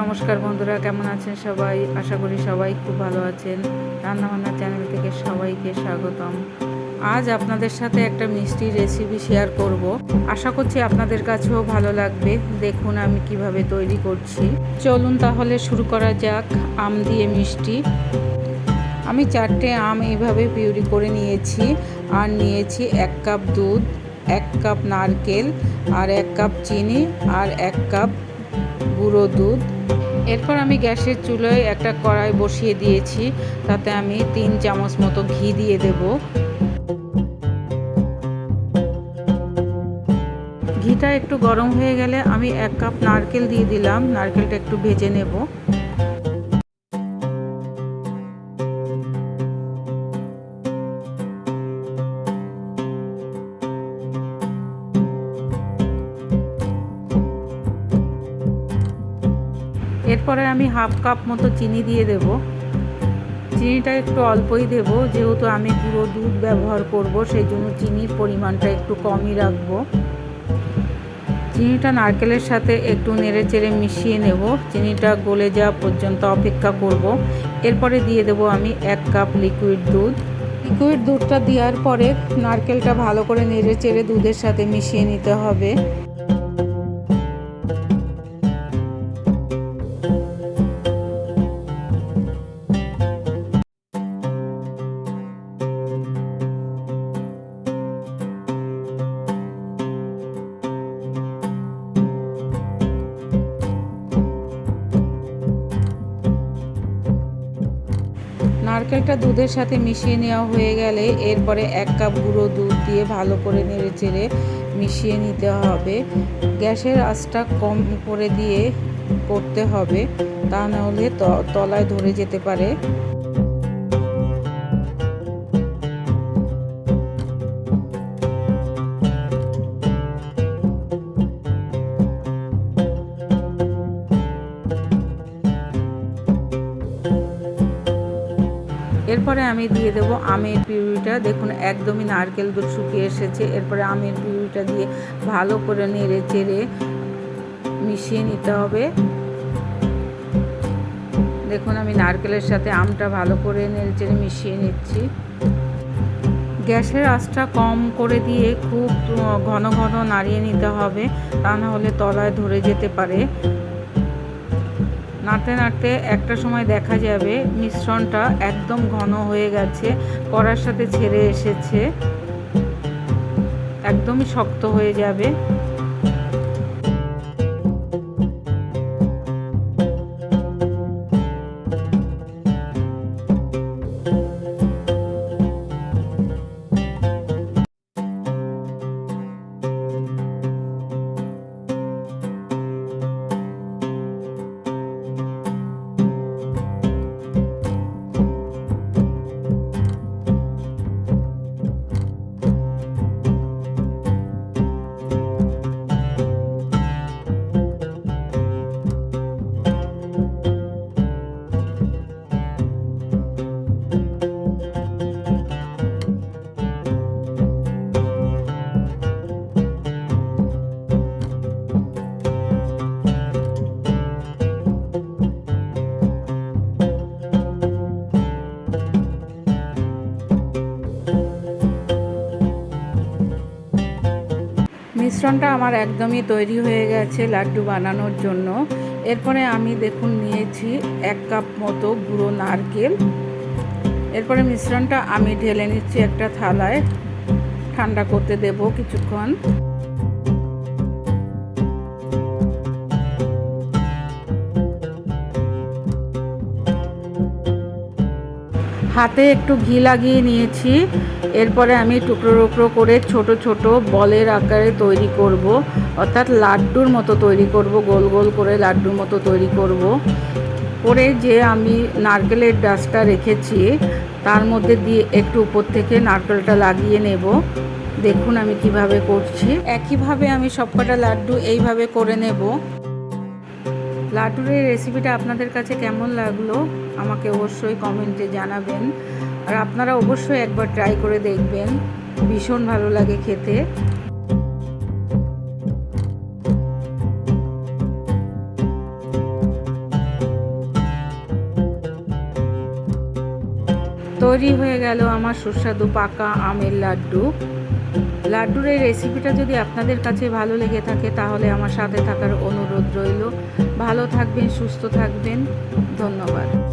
নমস্কার বন্ধুরা, কেমন আছেন সবাই? আশা করি সবাই খুব ভালো আছেন। রান্নাবান্না চ্যানেল থেকে সবাইকে স্বাগতম। আজ আপনাদের সাথে একটা মিষ্টি রেসিপি শেয়ার করব। আশা করছি আপনাদের কাছেও ভালো লাগবে। দেখুন আমি কীভাবে তৈরি করছি। চলুন তাহলে শুরু করা যাক আম দিয়ে মিষ্টি। আমি চারটে আম এইভাবে পিউরি করে নিয়েছি। আর নিয়েছি এক কাপ দুধ, এক কাপ নারকেল, আর এক কাপ চিনি, আর এক কাপ গুঁড়ো দুধ। এরপর আমি গ্যাসের চুলোয় একটা কড়াই বসিয়ে দিয়েছি, তাতে আমি তিন চামচ মতো ঘি দিয়ে দেব। ঘিটা একটু গরম হয়ে গেলে আমি এক কাপ নারকেল দিয়ে দিলাম, নারকেলটা একটু ভেজে নেব। এরপরে আমি হাফ কাপ মতো চিনি দিয়ে দেব। চিনিটা একটু অল্পই দেব, যেহেতু আমি গুঁড়ো দুধ ব্যবহার করব সেই জন্য চিনির পরিমাণটা একটু কমই রাখব। চিনিটা নারকেলের সাথে একটু নেড়ে চেড়ে মিশিয়ে নেব। চিনিটা গলে যাওয়া পর্যন্ত অপেক্ষা করব। এরপরে দিয়ে দেব আমি এক কাপ লিকুইড দুধ। লিকুইড দুধটা দেওয়ার পরে নারকেলটা ভালো করে নেড়ে চেড়ে দুধের সাথে মিশিয়ে নিতে হবে। নারকেলটা দুধের সাথে মিশিয়ে নেওয়া হয়ে গেলে এরপরে এক কাপ গুঁড়ো দুধ দিয়ে ভালো করে নেড়ে চেড়ে মিশিয়ে নিতে হবে। গ্যাসের আঁচটা কম করে দিয়ে করতে হবে। তা নাহলে তলায় ধরে যেতে পারে। এরপরে আমি দিয়ে দেব আমের পিউরিটা। দেখুন, একদমই নারকেল দুধ শুকিয়ে এসেছে। এরপরে আমের পিউরিটা দিয়ে ভালো করে নেড়ে চেড়ে মিশিয়ে নিতে হবে। দেখুন, আমি নারকেলের সাথে আমটা ভালো করে নেড়ে চেড়ে মিশিয়ে নিচ্ছি। গ্যাসের আঁচটা কম করে দিয়ে খুব ঘন ঘন নাড়িয়ে নিতে হবে। তা না হলে তলায় ধরে যেতে পারে। নাড়তে নাড়তে একটা সময় দেখা যাবে মিশ্রণটা একদম ঘন হয়ে গেছে, কড়ার সাথে ছেড়ে এসেছে, একদমই শক্ত হয়ে যাবে। মিশ্রণটা আমার একদমই তৈরি হয়ে গেছে লাড্ডু বানানোর জন্য। এরপরে আমি দেখুন নিয়েছি এক কাপ মতো গুঁড়ো নারকেল। এরপরে মিশ্রণটা আমি ঢেলে নিচ্ছি একটা থালায়। ঠান্ডা করতে দেব কিছুক্ষণ। হাতে একটু ঘি লাগিয়ে নিয়েছি। এরপরে আমি টুকরো টুকরো করে ছোট ছোট বলের আকারে তৈরি করব। অর্থাৎ লাড্ডুর মতো তৈরি করব, গোল গোল করে লাড্ডুর মতো তৈরি করব। করে যে আমি নারকেলের ডাসটা রেখেছি, তার মধ্যে দিয়ে একটু উপর থেকে নারকেলটা লাগিয়ে নেব। দেখুন আমি কীভাবে করছি। একইভাবে আমি সবকটা লাড্ডু এইভাবে করে নেব। লাড্ডুরের রেসিপিটা আপনাদের কাছে কেমন লাগল, আমাকে অবশ্যই কমেন্টে জানাবেন। আর আপনারা অবশ্যই একবার ট্রাই করে দেখবেন, ভীষণ ভালো লাগে খেতে। তৈরি হয়ে গেল আমার সুস্বাদু পাকা আমের লাড্ডু। লাড্ডুর এই রেসিপিটা যদি আপনাদের কাছে ভালো লেগে থাকে, তাহলে আমার সাথে থাকার অনুরোধ রইল। ভালো থাকবেন, সুস্থ থাকবেন। ধন্যবাদ।